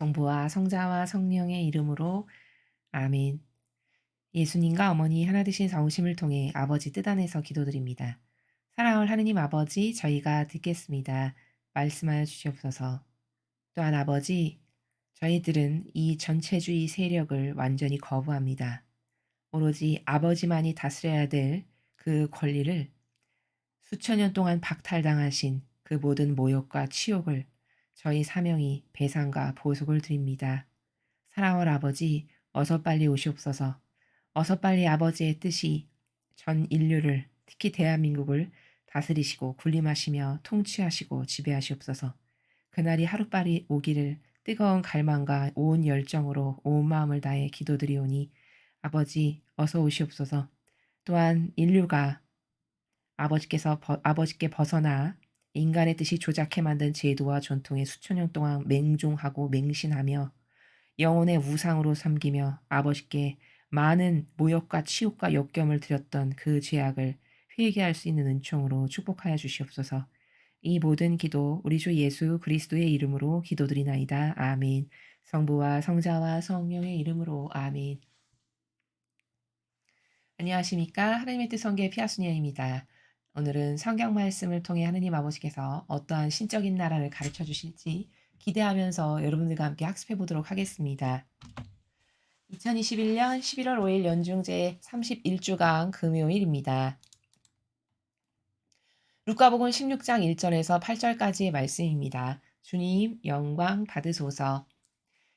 성부와 성자와 성령의 이름으로 아멘. 예수님과 어머니 하나 되신 성심을 통해 아버지 뜻 안에서 기도드립니다. 사랑할 하느님 아버지 저희가 듣겠습니다. 말씀하여 주시옵소서. 또한 아버지 저희들은 이 전체주의 세력을 완전히 거부합니다. 오로지 아버지만이 다스려야 될 그 권리를 수천 년 동안 박탈당하신 그 모든 모욕과 치욕을 저희 사명이 배상과 보속을 드립니다. 사랑할 아버지, 어서 빨리 오시옵소서. 어서 빨리 아버지의 뜻이 전 인류를, 특히 대한민국을 다스리시고 군림하시며 통치하시고 지배하시옵소서. 그날이 하루빨리 오기를 뜨거운 갈망과 온 열정으로 온 마음을 다해 기도드리오니 아버지 어서 오시옵소서. 또한 인류가 아버지께서 버, 아버지께 벗어나 인간의 뜻이 조작해 만든 제도와 전통에 수천 년 동안 맹종하고 맹신하며 영혼의 우상으로 섬기며 아버지께 많은 모욕과 치욕과 역경을 드렸던 그 죄악을 회개할 수 있는 은총으로 축복하여 주시옵소서. 이 모든 기도 우리 주 예수 그리스도의 이름으로 기도드리나이다. 아멘. 성부와 성자와 성령의 이름으로 아멘. 안녕하십니까? 하나님의 뜻 성계 피아수니아입니다. 오늘은 성경 말씀을 통해 하느님 아버지께서 어떠한 신적인 나라를 가르쳐 주실지 기대하면서 여러분들과 함께 학습해 보도록 하겠습니다. 2021년 11월 5일 연중제 31주간 금요일입니다. 루카복음 16장 1절에서 8절까지의 말씀입니다. 주님 영광 받으소서.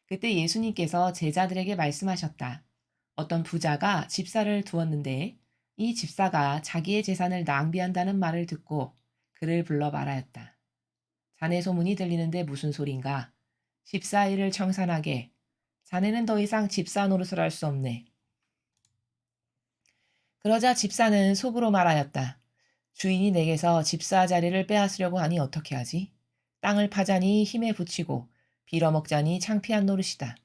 그때 예수님께서 제자들에게 말씀하셨다. 어떤 부자가 집사를 두었는데 이 집사가 자기의 재산을 낭비한다는 말을 듣고 그를 불러 말하였다. 자네 소문이 들리는데 무슨 소린가? 집사 일을 청산하게. 자네는 더 이상 집사 노릇을 할 수 없네. 그러자 집사는 속으로 말하였다. 주인이 내게서 집사 자리를 빼앗으려고 하니 어떻게 하지? 땅을 파자니 힘에 붙이고 빌어먹자니 창피한 노릇이다.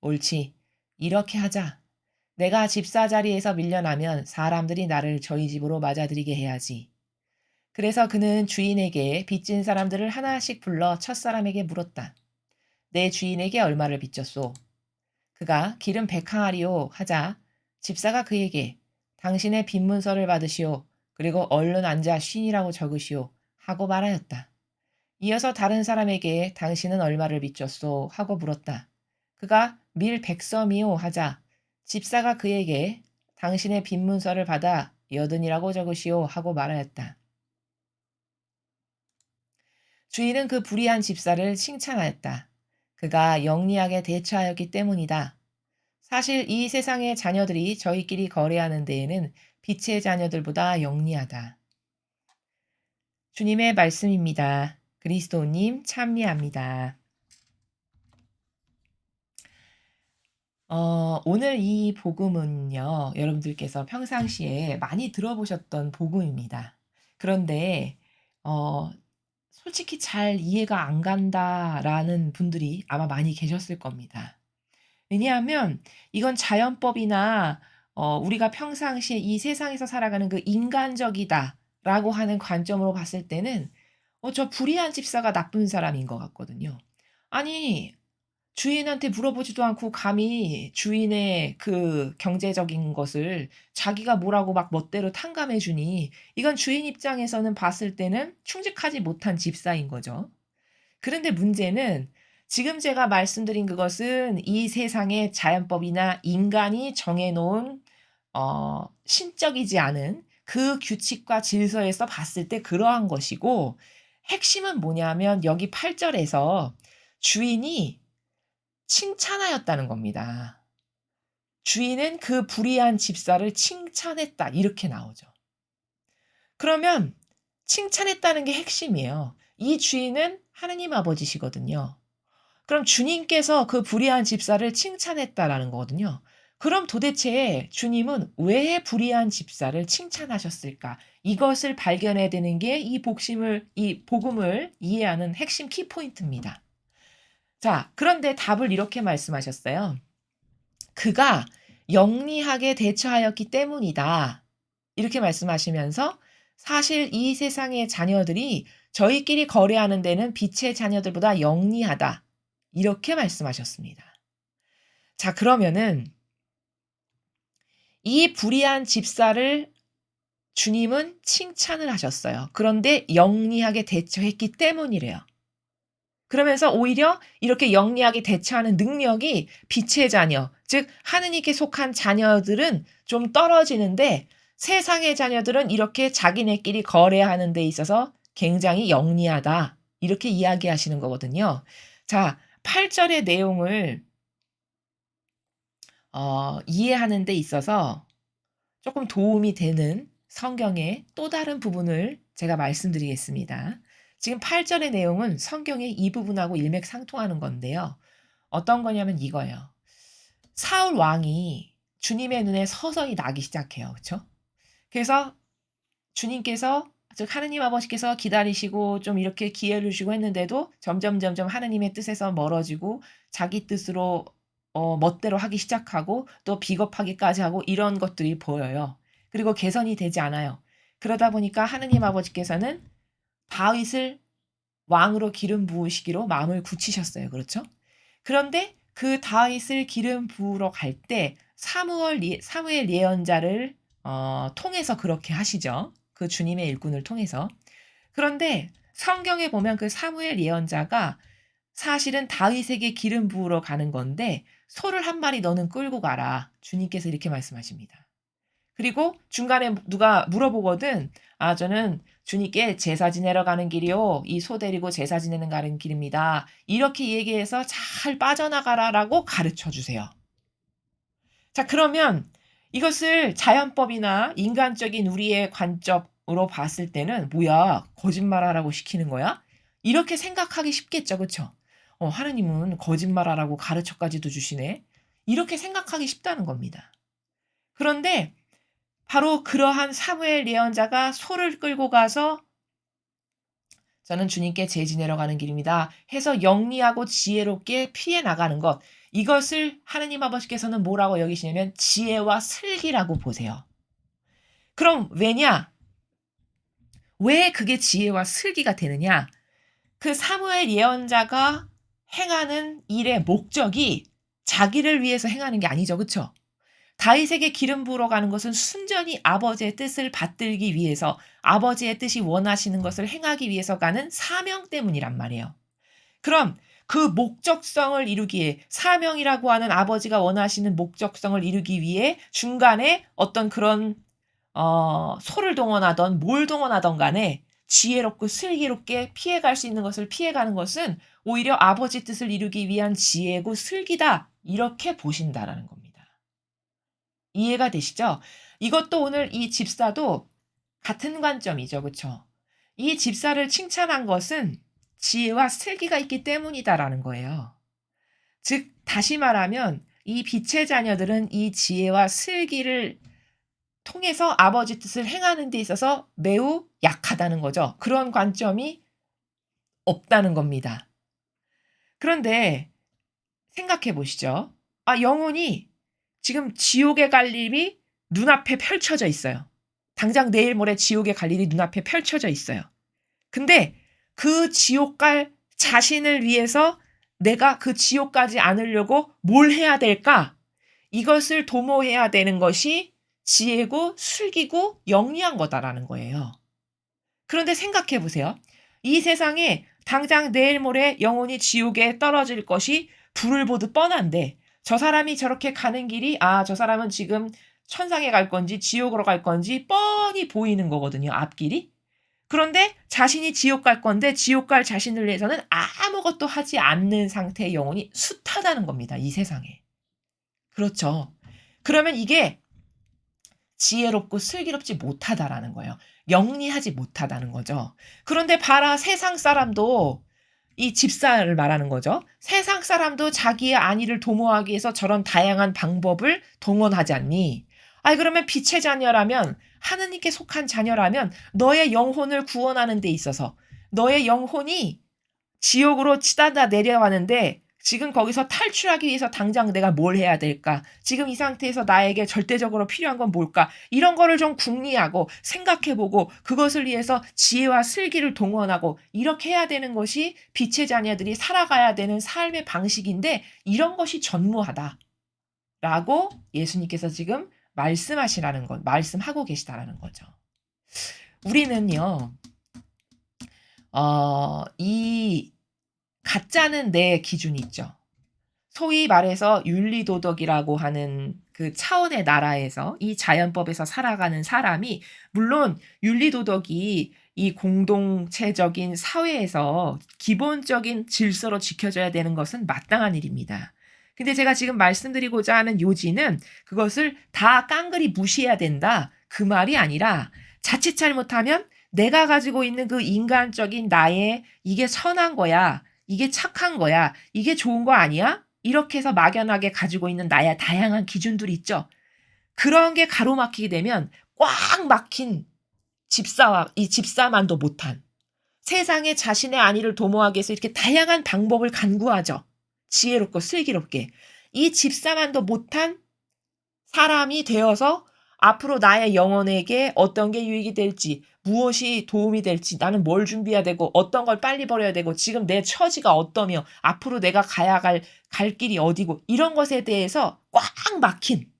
옳지. 이렇게 하자. 내가 집사 자리에서 밀려나면 사람들이 나를 저희 집으로 맞아들이게 해야지. 그래서 그는 주인에게 빚진 사람들을 하나씩 불러 첫 사람에게 물었다. 내 주인에게 얼마를 빚졌소? 그가 기름 백항아리오 하자 집사가 그에게 당신의 빚 문서를 받으시오. 그리고 얼른 앉아 쉰이라고 적으시오. 하고 말하였다. 이어서 다른 사람에게 당신은 얼마를 빚졌소? 하고 물었다. 그가 밀 백섬이오 하자 집사가 그에게 당신의 빈 문서를 받아 여든이라고 적으시오 하고 말하였다. 주인은 그 불의한 집사를 칭찬하였다. 그가 영리하게 대처하였기 때문이다. 사실 이 세상의 자녀들이 저희끼리 거래하는 데에는 빛의 자녀들보다 영리하다. 주님의 말씀입니다. 그리스도님 참미합니다. 어, 오늘 이 복음은요, 여러분들께서 평상시에 많이 들어보셨던 복음입니다. 그런데, 어, 솔직히 잘 이해가 안 간다라는 분들이 아마 많이 계셨을 겁니다. 왜냐하면 이건 자연법이나 어, 우리가 평상시에 이 세상에서 살아가는 그 인간적이다라고 하는 관점으로 봤을 때는 어, 저 불의한 집사가 나쁜 사람인 것 같거든요. 아니, 주인한테 물어보지도 않고 감히 주인의 그 경제적인 것을 자기가 뭐라고 막 멋대로 탕감해 주니 이건 주인 입장에서는 봤을 때는 충직하지 못한 집사인 거죠. 그런데 문제는 지금 제가 말씀드린 그것은 이 세상의 자연법이나 인간이 정해놓은 어, 신적이지 않은 그 규칙과 질서에서 봤을 때 그러한 것이고 핵심은 뭐냐면 여기 8절에서 주인이 칭찬하였다는 겁니다. 주인은 그 불의한 집사를 칭찬했다. 이렇게 나오죠. 그러면 칭찬했다는 게 핵심이에요. 이 주인은 하느님 아버지시거든요. 그럼 주님께서 그 불의한 집사를 칭찬했다라는 거거든요. 그럼 도대체 주님은 왜 불의한 집사를 칭찬하셨을까? 이것을 발견해야 되는 게 이 복심을, 이 복음을 이해하는 핵심 키포인트입니다. 자, 그런데 답을 이렇게 말씀하셨어요. 그가 영리하게 대처하였기 때문이다. 이렇게 말씀하시면서 사실 이 세상의 자녀들이 저희끼리 거래하는 데는 빛의 자녀들보다 영리하다. 이렇게 말씀하셨습니다. 자, 그러면은 이 불의한 집사를 주님은 칭찬을 하셨어요. 그런데 영리하게 대처했기 때문이래요. 그러면서 오히려 이렇게 영리하게 대처하는 능력이 빛의 자녀, 즉 하느님께 속한 자녀들은 좀 떨어지는데 세상의 자녀들은 이렇게 자기네끼리 거래하는 데 있어서 굉장히 영리하다. 이렇게 이야기하시는 거거든요. 자, 8절의 내용을 어, 이해하는 데 있어서 조금 도움이 되는 성경의 또 다른 부분을 제가 말씀드리겠습니다. 지금 8절의 내용은 성경의 이 부분하고 일맥상통하는 건데요. 어떤 거냐면 이거예요. 사울 왕이 주님의 눈에 서서히 나기 시작해요. 그렇죠? 그래서 주님께서 즉 하느님 아버지께서 기다리시고 좀 이렇게 기회를 주시고 했는데도 점점 점점 하느님의 뜻에서 멀어지고 자기 뜻으로 어, 멋대로 하기 시작하고 또 비겁하기까지 하고 이런 것들이 보여요. 그리고 개선이 되지 않아요. 그러다 보니까 하느님 아버지께서는 다윗을 왕으로 기름 부으시기로 마음을 굳히셨어요. 그렇죠? 그런데 그 다윗을 기름 부으러 갈 때 사무엘 사무엘 예언자를 어, 통해서 그렇게 하시죠. 그 주님의 일꾼을 통해서. 그런데 성경에 보면 그 사무엘 예언자가 사실은 다윗에게 기름 부으러 가는 건데 소를 한 마리 너는 끌고 가라. 주님께서 이렇게 말씀하십니다. 그리고 중간에 누가 물어보거든. 아, 저는 주님께 제사 지내러 가는 길이요. 이 소 데리고 제사 지내는 가는 길입니다. 이렇게 얘기해서 잘 빠져나가라라고 가르쳐 주세요. 자, 그러면 이것을 자연법이나 인간적인 우리의 관점으로 봤을 때는 뭐야? 거짓말하라고 시키는 거야? 이렇게 생각하기 쉽겠죠. 그렇죠? 어, 하느님은 거짓말하라고 가르쳐까지도 주시네. 이렇게 생각하기 쉽다는 겁니다. 그런데 바로 그러한 사무엘 예언자가 소를 끌고 가서 저는 주님께 재지내러 가는 길입니다. 해서 영리하고 지혜롭게 피해 나가는 것. 이것을 하느님 아버지께서는 뭐라고 여기시냐면 지혜와 슬기라고 보세요. 그럼 왜냐? 왜 그게 지혜와 슬기가 되느냐? 그 사무엘 예언자가 행하는 일의 목적이 자기를 위해서 행하는 게 아니죠. 그쵸? 다윗에게 기름 부으러 가는 것은 순전히 아버지의 뜻을 받들기 위해서 아버지의 뜻이 원하시는 것을 행하기 위해서 가는 사명 때문이란 말이에요. 그럼 그 목적성을 이루기 위해 사명이라고 하는 아버지가 원하시는 목적성을 이루기 위해 중간에 어떤 그런 어, 소를 동원하던 뭘 동원하던 간에 지혜롭고 슬기롭게 피해갈 수 있는 것을 피해가는 것은 오히려 아버지 뜻을 이루기 위한 지혜고 슬기다. 이렇게 보신다라는 겁니다. 이해가 되시죠? 이것도 오늘 이 집사도 같은 관점이죠. 그쵸? 이 집사를 칭찬한 것은 지혜와 슬기가 있기 때문이다라는 거예요. 즉, 다시 말하면 이 빛의 자녀들은 이 지혜와 슬기를 통해서 아버지 뜻을 행하는 데 있어서 매우 약하다는 거죠. 그런 관점이 없다는 겁니다. 그런데 생각해 보시죠. 아, 영혼이 지금 지옥에 갈 일이 눈앞에 펼쳐져 있어요. 당장 내일 모레 지옥에 갈 일이 눈앞에 펼쳐져 있어요. 근데 그 지옥 갈 자신을 위해서 내가 그 지옥 가지 않으려고 뭘 해야 될까? 이것을 도모해야 되는 것이 지혜고 슬기고 영리한 거다라는 거예요. 그런데 생각해 보세요. 이 세상에 당장 내일 모레 영혼이 지옥에 떨어질 것이 불을 보듯 뻔한데 저 사람이 저렇게 가는 길이 아, 저 사람은 지금 천상에 갈 건지 지옥으로 갈 건지 뻔히 보이는 거거든요. 앞길이. 그런데 자신이 지옥 갈 건데 지옥 갈 자신을 위해서는 아무것도 하지 않는 상태의 영혼이 숱하다는 겁니다. 이 세상에. 그렇죠. 그러면 이게 지혜롭고 슬기롭지 못하다라는 거예요. 영리하지 못하다는 거죠. 그런데 봐라 세상 사람도 이 집사를 말하는 거죠. 세상 사람도 자기의 안위를 도모하기 위해서 저런 다양한 방법을 동원하지 않니? 아니 그러면 빛의 자녀라면 하느님께 속한 자녀라면 너의 영혼을 구원하는 데 있어서 너의 영혼이 지옥으로 치닫아 내려가는데 지금 거기서 탈출하기 위해서 당장 내가 뭘 해야 될까? 지금 이 상태에서 나에게 절대적으로 필요한 건 뭘까? 이런 거를 좀 궁리하고 생각해보고 그것을 위해서 지혜와 슬기를 동원하고 이렇게 해야 되는 것이 빛의 자녀들이 살아가야 되는 삶의 방식인데 이런 것이 전무하다. 라고 예수님께서 지금 말씀하시라는 것, 말씀하고 계시다라는 거죠. 우리는요, 어, 이 가짜는 내 기준이 있죠. 소위 말해서 윤리도덕이라고 하는 그 차원의 나라에서 이 자연법에서 살아가는 사람이 물론 윤리도덕이 이 공동체적인 사회에서 기본적인 질서로 지켜져야 되는 것은 마땅한 일입니다. 근데 제가 지금 말씀드리고자 하는 요지는 그것을 다 깡그리 무시해야 된다. 그 말이 아니라 자칫 잘못하면 내가 가지고 있는 그 인간적인 나의 이게 선한 거야. 이게 착한 거야. 이게 좋은 거 아니야? 이렇게 해서 막연하게 가지고 있는 나의 다양한 기준들이 있죠. 그런 게 가로막히게 되면 꽉 막힌 집사와 이 집사만도 못한 세상에 자신의 안위를 도모하기 위해서 이렇게 다양한 방법을 간구하죠. 지혜롭고 슬기롭게. 이 집사만도 못한 사람이 되어서 앞으로 나의 영혼에게 어떤 게 유익이 될지, 무엇이 도움이 될지, 나는 뭘 준비해야 되고, 어떤 걸 빨리 버려야 되고, 지금 내 처지가 어떠며, 앞으로 내가 가야 갈, 갈 길이 어디고, 이런 것에 대해서 꽉 막힌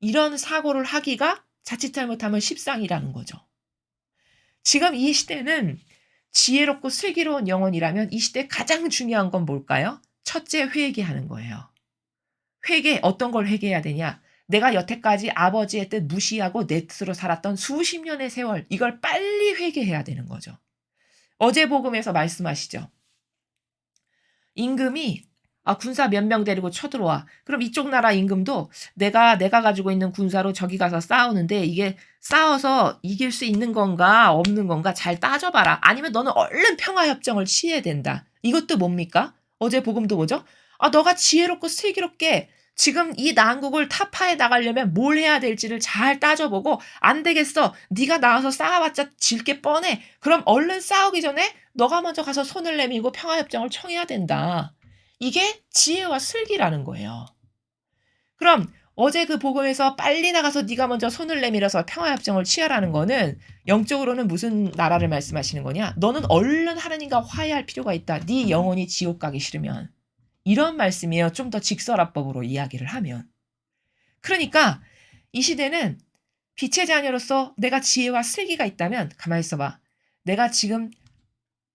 이런 사고를 하기가 자칫 잘못하면 십상이라는 거죠. 지금 이 시대는 지혜롭고 슬기로운 영혼이라면 이 시대 가장 중요한 건 뭘까요? 첫째 회개하는 거예요. 회개 어떤 걸 회개해야 되냐? 내가 여태까지 아버지의 뜻 무시하고 내 뜻으로 살았던 수십 년의 세월 이걸 빨리 회개해야 되는 거죠. 어제 복음에서 말씀하시죠. 임금이 아, 군사 몇 명 데리고 쳐들어와. 그럼 이쪽 나라 임금도 내가, 내가 가지고 있는 군사로 저기 가서 싸우는데 이게 싸워서 이길 수 있는 건가, 없는 건가 잘 따져봐라. 아니면 너는 얼른 평화협정을 취해야 된다. 이것도 뭡니까? 어제 복음도 뭐죠? 아, 너가 지혜롭고 슬기롭게 지금 이 난국을 타파해 나가려면 뭘 해야 될지를 잘 따져보고 안 되겠어. 네가 나와서 싸워봤자 질 게 뻔해. 그럼 얼른 싸우기 전에 너가 먼저 가서 손을 내밀고 평화협정을 청해야 된다. 이게 지혜와 슬기라는 거예요. 그럼 어제 그 복음에서 빨리 나가서 네가 먼저 손을 내밀어서 평화협정을 취하라는 거는 영적으로는 무슨 나라를 말씀하시는 거냐? 너는 얼른 하나님과 화해할 필요가 있다. 네 영혼이 지옥 가기 싫으면. 이런 말씀이에요. 좀 더 직설화법으로 이야기를 하면. 그러니까 이 시대는 빛의 자녀로서 내가 지혜와 슬기가 있다면 가만히 있어봐. 내가 지금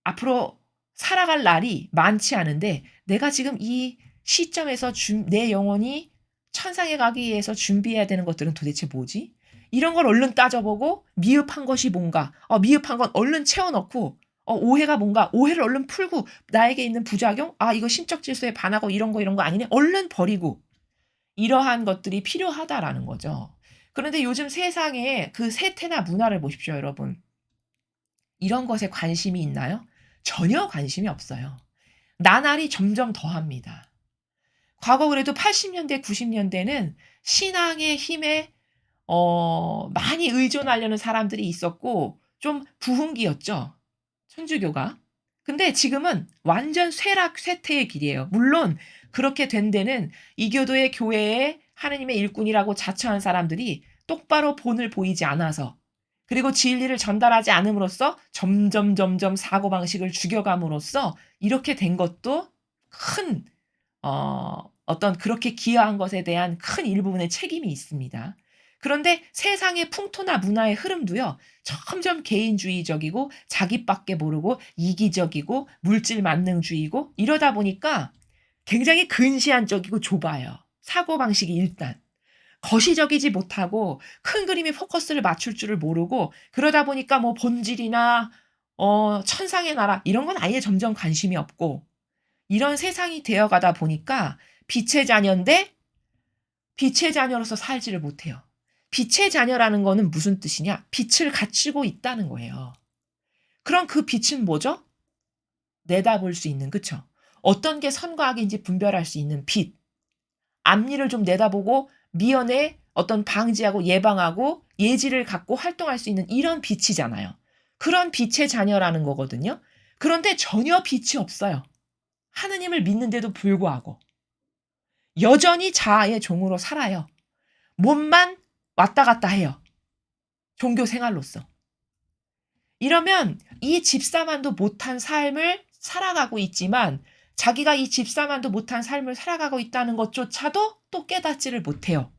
앞으로 살아갈 날이 많지 않은데 내가 지금 이 시점에서 주, 내 영혼이 천상에 가기 위해서 준비해야 되는 것들은 도대체 뭐지? 이런 걸 얼른 따져보고 미흡한 것이 뭔가, 어, 미흡한 건 얼른 채워넣고, 어, 오해가 뭔가, 오해를 얼른 풀고, 나에게 있는 부작용, 아, 이거 심적 질서에 반하고 이런 거 이런 거 아니네? 얼른 버리고. 이러한 것들이 필요하다라는 거죠. 그런데 요즘 세상에 그 세태나 문화를 보십시오, 여러분. 이런 것에 관심이 있나요? 전혀 관심이 없어요. 나날이 점점 더합니다. 과거 그래도 80년대, 90년대는 신앙의 힘에 어, 많이 의존하려는 사람들이 있었고 좀 부흥기였죠. 천주교가. 근데 지금은 완전 쇠락 쇠퇴의 길이에요. 물론 그렇게 된 데는 이교도의 교회에 하느님의 일꾼이라고 자처한 사람들이 똑바로 본을 보이지 않아서 그리고 진리를 전달하지 않음으로써 점점 점점 사고 방식을 죽여감으로써 이렇게 된 것도 큰 어, 어떤 그렇게 기여한 것에 대한 큰 일부분의 책임이 있습니다. 그런데 세상의 풍토나 문화의 흐름도요, 점점 개인주의적이고 자기밖에 모르고 이기적이고 물질 만능주의고 이러다 보니까 굉장히 근시안적이고 좁아요. 사고방식이 일단. 거시적이지 못하고 큰 그림에 포커스를 맞출 줄을 모르고 그러다 보니까 뭐 본질이나 어, 천상의 나라 이런 건 아예 점점 관심이 없고 이런 세상이 되어가다 보니까 빛의 자녀인데 빛의 자녀로서 살지를 못해요. 빛의 자녀라는 거는 무슨 뜻이냐? 빛을 갖추고 있다는 거예요. 그럼 그 빛은 뭐죠? 내다볼 수 있는, 그쵸? 어떤 게 선과 악인지 분별할 수 있는 빛. 앞니를 좀 내다보고 미연에 어떤 방지하고 예방하고 예지를 갖고 활동할 수 있는 이런 빛이잖아요. 그런 빛의 자녀라는 거거든요. 그런데 전혀 빛이 없어요. 하느님을 믿는데도 불구하고 여전히 자아의 종으로 살아요. 몸만 왔다 갔다 해요. 종교 생활로서. 이러면 이 집사만도 못한 삶을 살아가고 있지만 자기가 이 집사만도 못한 삶을 살아가고 있다는 것조차도 또 깨닫지를 못해요.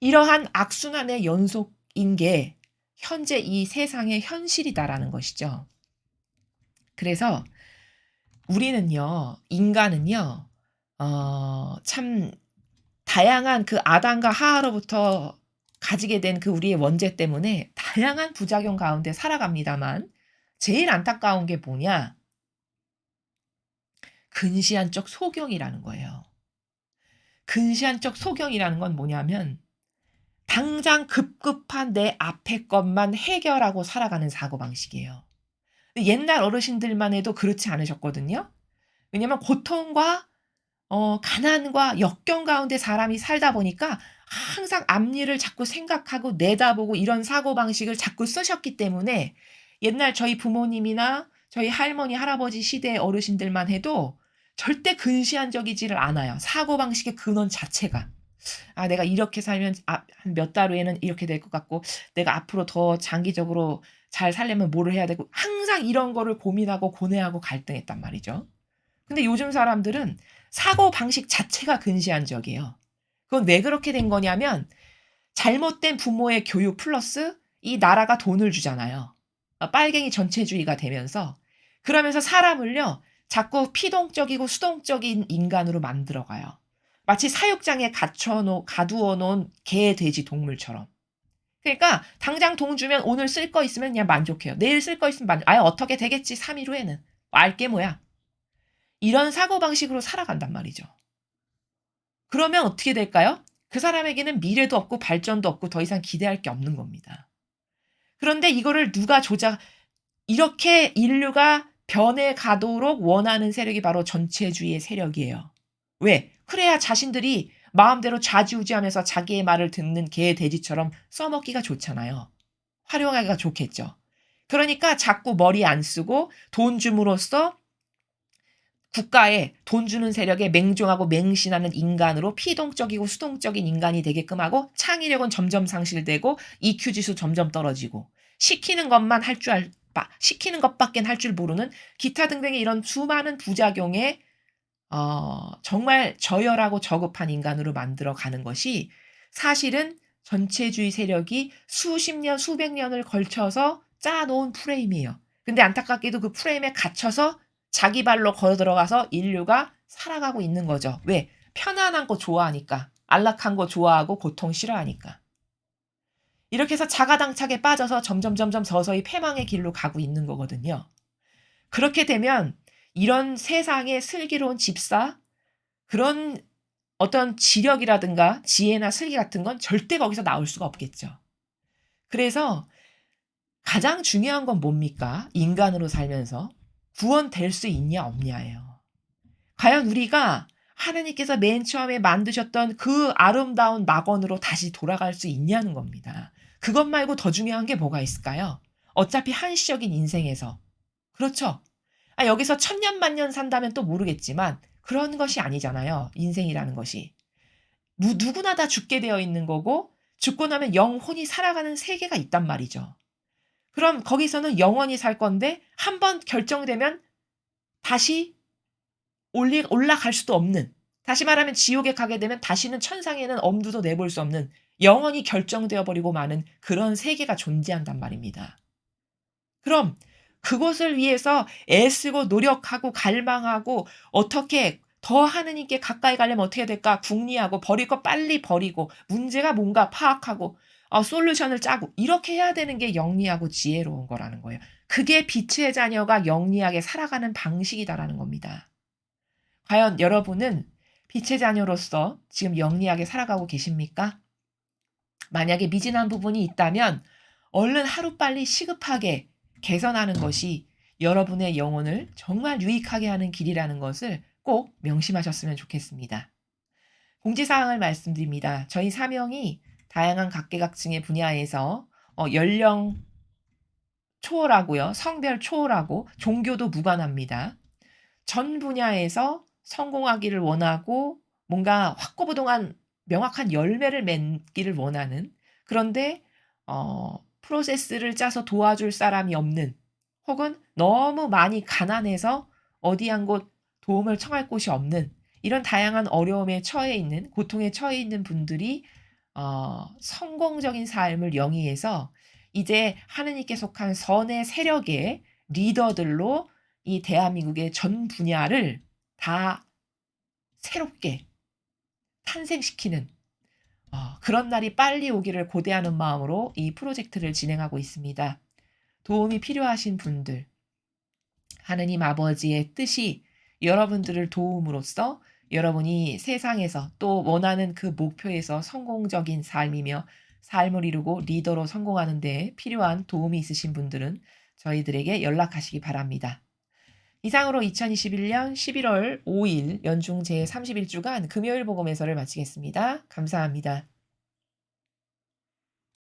이러한 악순환의 연속인 게 현재 이 세상의 현실이다라는 것이죠. 그래서 우리는요, 인간은요, 어, 참 다양한 그 아담과 하하로부터 가지게 된 그 우리의 원죄 때문에 다양한 부작용 가운데 살아갑니다만 제일 안타까운 게 뭐냐? 근시안적 소경이라는 거예요. 근시안적 소경이라는 건 뭐냐면 당장 급급한 내 앞의 것만 해결하고 살아가는 사고방식이에요. 옛날 어르신들만 해도 그렇지 않으셨거든요. 왜냐면 고통과 어, 가난과 역경 가운데 사람이 살다 보니까 항상 앞일을 자꾸 생각하고 내다보고 이런 사고방식을 자꾸 쓰셨기 때문에 옛날 저희 부모님이나 저희 할머니, 할아버지 시대의 어르신들만 해도 절대 근시안적이지를 않아요. 사고방식의 근원 자체가. 아, 내가 이렇게 살면 아, 몇달 후에는 이렇게 될 것 같고, 내가 앞으로 더 장기적으로 잘 살려면 뭐를 해야 되고, 항상 이런 거를 고민하고 고뇌하고 갈등했단 말이죠. 근데 요즘 사람들은 사고 방식 자체가 근시안적이에요. 그건 왜 그렇게 된 거냐면, 잘못된 부모의 교육 플러스 이 나라가 돈을 주잖아요. 어, 빨갱이 전체주의가 되면서, 그러면서 사람을요, 자꾸 피동적이고 수동적인 인간으로 만들어가요. 마치 사육장에 갇혀놓, 가두어 놓은 개, 돼지, 동물처럼. 그러니까 당장 돈 주면 오늘 쓸 거 있으면 그냥 만족해요. 내일 쓸 거 있으면 만족. 아예 어떻게 되겠지 3일 후에는. 알게 뭐야. 이런 사고방식으로 살아간단 말이죠. 그러면 어떻게 될까요? 그 사람에게는 미래도 없고 발전도 없고 더 이상 기대할 게 없는 겁니다. 그런데 이거를 누가 조작, 이렇게 인류가 변해 가도록 원하는 세력이 바로 전체주의의 세력이에요. 왜? 그래야 자신들이 마음대로 좌지우지하면서 자기의 말을 듣는 개, 돼지처럼 써먹기가 좋잖아요. 활용하기가 좋겠죠. 그러니까 자꾸 머리 안 쓰고 돈 줌으로써 국가에 돈 주는 세력에 맹종하고 맹신하는 인간으로 피동적이고 수동적인 인간이 되게끔 하고 창의력은 점점 상실되고 EQ 지수 점점 떨어지고 시키는 것만 할 줄 알, 시키는 것밖엔 할 줄 모르는 기타 등등의 이런 수많은 부작용에 어, 정말 저열하고 저급한 인간으로 만들어 가는 것이 사실은 전체주의 세력이 수십 년, 수백 년을 걸쳐서 짜놓은 프레임이에요. 근데 안타깝게도 그 프레임에 갇혀서 자기 발로 걸어 들어가서 인류가 살아가고 있는 거죠. 왜? 편안한 거 좋아하니까. 안락한 거 좋아하고 고통 싫어하니까. 이렇게 해서 자가당착에 빠져서 점점 점점 서서히 패망의 길로 가고 있는 거거든요. 그렇게 되면 이런 세상의 슬기로운 집사 그런 어떤 지력이라든가 지혜나 슬기 같은 건 절대 거기서 나올 수가 없겠죠. 그래서 가장 중요한 건 뭡니까? 인간으로 살면서 구원될 수 있냐 없냐예요. 과연 우리가 하나님께서 맨 처음에 만드셨던 그 아름다운 낙원으로 다시 돌아갈 수 있냐는 겁니다. 그것 말고 더 중요한 게 뭐가 있을까요? 어차피 한시적인 인생에서. 그렇죠. 아, 여기서 천년 만년 산다면 또 모르겠지만 그런 것이 아니잖아요. 인생이라는 것이. 무, 누구나 다 죽게 되어 있는 거고 죽고 나면 영혼이 살아가는 세계가 있단 말이죠. 그럼 거기서는 영원히 살 건데 한 번 결정되면 다시 올리, 올라갈 수도 없는 다시 말하면 지옥에 가게 되면 다시는 천상에는 엄두도 내볼 수 없는 영원히 결정되어 버리고 마는 그런 세계가 존재한단 말입니다. 그럼 그것을 위해서 애쓰고 노력하고 갈망하고 어떻게 더 하느님께 가까이 가려면 어떻게 될까? 궁리하고 버릴 거 빨리 버리고 문제가 뭔가 파악하고 어, 솔루션을 짜고 이렇게 해야 되는 게 영리하고 지혜로운 거라는 거예요. 그게 빛의 자녀가 영리하게 살아가는 방식이다라는 겁니다. 과연 여러분은 빛의 자녀로서 지금 영리하게 살아가고 계십니까? 만약에 미진한 부분이 있다면 얼른 하루빨리 시급하게 개선하는 것이 여러분의 영혼을 정말 유익하게 하는 길이라는 것을 꼭 명심하셨으면 좋겠습니다. 공지사항을 말씀드립니다. 저희 사명이 다양한 각계각층의 분야에서 어, 연령 초월하고요. 성별 초월하고 종교도 무관합니다. 전 분야에서 성공하기를 원하고 뭔가 확고부동한 명확한 열매를 맺기를 원하는 그런데 어 프로세스를 짜서 도와줄 사람이 없는 혹은 너무 많이 가난해서 어디 한 곳 도움을 청할 곳이 없는 이런 다양한 어려움에 처해 있는 고통에 처해 있는 분들이 어 성공적인 삶을 영위해서 이제 하느님께 속한 선의 세력의 리더들로 이 대한민국의 전 분야를 다 새롭게 탄생시키는 어 그런 날이 빨리 오기를 고대하는 마음으로 이 프로젝트를 진행하고 있습니다. 도움이 필요하신 분들 하느님 아버지의 뜻이 여러분들을 도움으로써 여러분이 세상에서 또 원하는 그 목표에서 성공적인 삶이며 삶을 이루고 리더로 성공하는 데 필요한 도움이 있으신 분들은 저희들에게 연락하시기 바랍니다. 이상으로 2021년 11월 5일 연중 제31주간 금요일 복음에서를 마치겠습니다. 감사합니다.